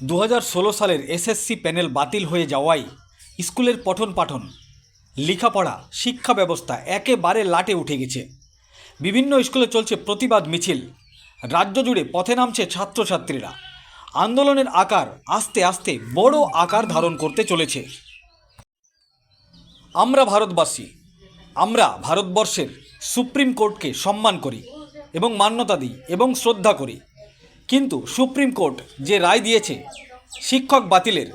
দু হাজার ষোলো সালের এসএসসি প্যানেল বাতিল হয়ে যাওয়ায় স্কুলের পঠন পাঠন, লেখাপড়া, শিক্ষা ব্যবস্থা একেবারে লাটে উঠে গেছে। বিভিন্ন স্কুলে চলছে প্রতিবাদ মিছিল, রাজ্য জুড়ে পথে নামছে ছাত্রছাত্রীরা। আন্দোলনের আকার আস্তে আস্তে বড় আকার ধারণ করতে চলেছে। আমরা ভারতবাসী, আমরা ভারতবর্ষের সুপ্রিম কোর্টকে সম্মান করি এবং মান্যতা দিই এবং শ্রদ্ধা করি। কিন্তু সুপ্রিম কোর্ট যে রায় দিয়েছে, শিক্ষক বাতিলের,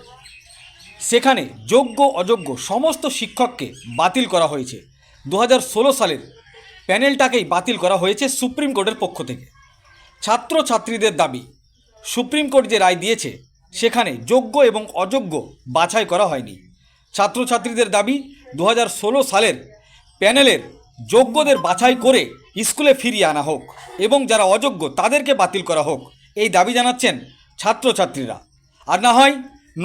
সেখানে যোগ্য অযোগ্য সমস্ত শিক্ষককে বাতিল করা হয়েছে। দু হাজার ষোলো সালের প্যানেলটাকেই বাতিল করা হয়েছে সুপ্রিম কোর্টের পক্ষ থেকে। ছাত্রছাত্রীদের দাবি, সুপ্রিম কোর্ট যে রায় দিয়েছে, সেখানে যোগ্য এবং অযোগ্য বাছাই করা হয়নি। ছাত্রছাত্রীদের দাবি দু হাজার ষোলো সালের প্যানেলের যোগ্যদের বাছাই করে স্কুলে ফিরিয়ে আনা হোক এবং যারা অযোগ্য তাদেরকে বাতিল করা হোক। এই দাবি জানাচ্ছেন ছাত্রছাত্রীরা। আর না হয়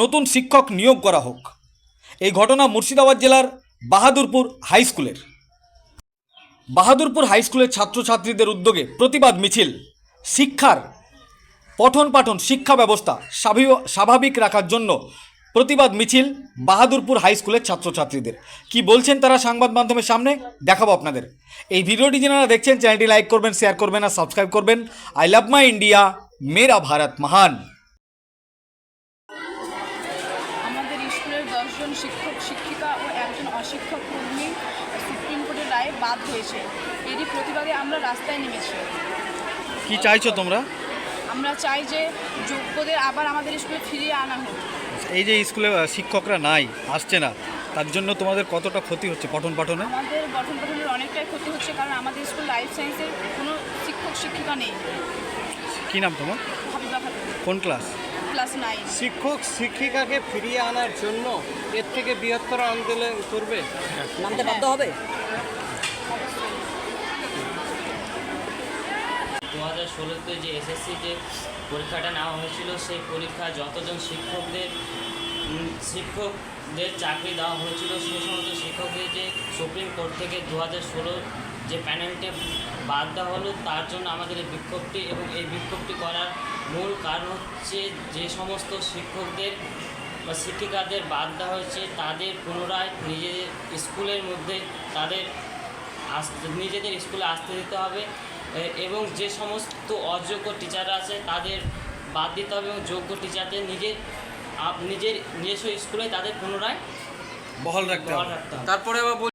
নতুন শিক্ষক নিয়োগ করা হোক। এই ঘটনা মুর্শিদাবাদ জেলার বাহাদুরপুর হাই স্কুলের। বাহাদুরপুর হাই স্কুলের ছাত্রছাত্রীদের উদ্যোগে প্রতিবাদ মিছিল। শিক্ষার পঠন পাঠন শিক্ষা ব্যবস্থা স্বাভাবিক রাখার জন্য প্রতিবাদ মিছিল বাহাদুরপুর হাই স্কুলের ছাত্রছাত্রীদের। কি বলছেন তারা সংবাদ মাধ্যমের সামনে? দেখাবো আপনাদের। এই ভিডিওটি যারা দেখছেন, চ্যানেলটি লাইক করবেন, শেয়ার করবেন আর সাবস্ক্রাইব করবেন। I love my India. মেরা ভারত মহান। আমাদের স্কুলের দশজন শিক্ষক শিক্ষিকা ও একজন অশিক্ষক কর্মী সুপ্রিম কোর্টের রায়ে বাদ হয়েছে। এরই প্রতিবাদে আমরা রাস্তায় নেমেছি। কি চাইছো তোমরা? আমরা চাই যে যোগ্যদের আবার আমাদের স্কুলে ফিরিয়ে আনা হোক। এই যে স্কুলে শিক্ষকরা নাই আসছে না তার জন্য তোমাদের কতটা ক্ষতি হচ্ছে পঠন পাঠনে? আমাদের গঠন গঠনের অনেকটাই ক্ষতি হচ্ছে কারণ আমাদের স্কুল লাইফ সায়েন্সের কোনো শিক্ষক শিক্ষিকা নেই। কি নাম তোমার? কোন ক্লাস? Class nine. শিক্ষক শিক্ষিকাকে ফিরিয়ে আনার জন্য এর থেকে বৃহত্তর আন্দোলন করবে? নামতে বাধ্য হবে? দু হাজার ষোলোতে যে এসএসসি যে পরীক্ষাটা নেওয়া হয়েছিল সেই পরীক্ষায় যতজন শিক্ষকদের শিক্ষকদের চাকরি দেওয়া হয়েছিল সে সমস্ত শিক্ষকদের যে সুপ্রিম কোর্ট থেকে দু হাজার ষোলো যে প্যানেলটা বাদ দেওয়া হলো তার জন্য আমাদের এই বিক্ষোভটি এবং এই বিক্ষোভটি করার মূল কারণ হচ্ছে যে সমস্ত শিক্ষকদের বা শিক্ষিকাদের বাদ দেওয়া হয়েছে তাদের পুনরায় নিজেদের স্কুলের মধ্যে তাদের আসতে নিজেদের স্কুলে আসতে দিতে হবে। এবং যে সমস্ত অযোগ্য টিচাররা আছে তাদের বাদ দিতে হবে এবং যোগ্য টিচারদের নিজের নিজের নিজস্ব স্কুলে তাদের পুনরায় বহাল রাখতে বহাল রাখতে হবে। তারপরে আবার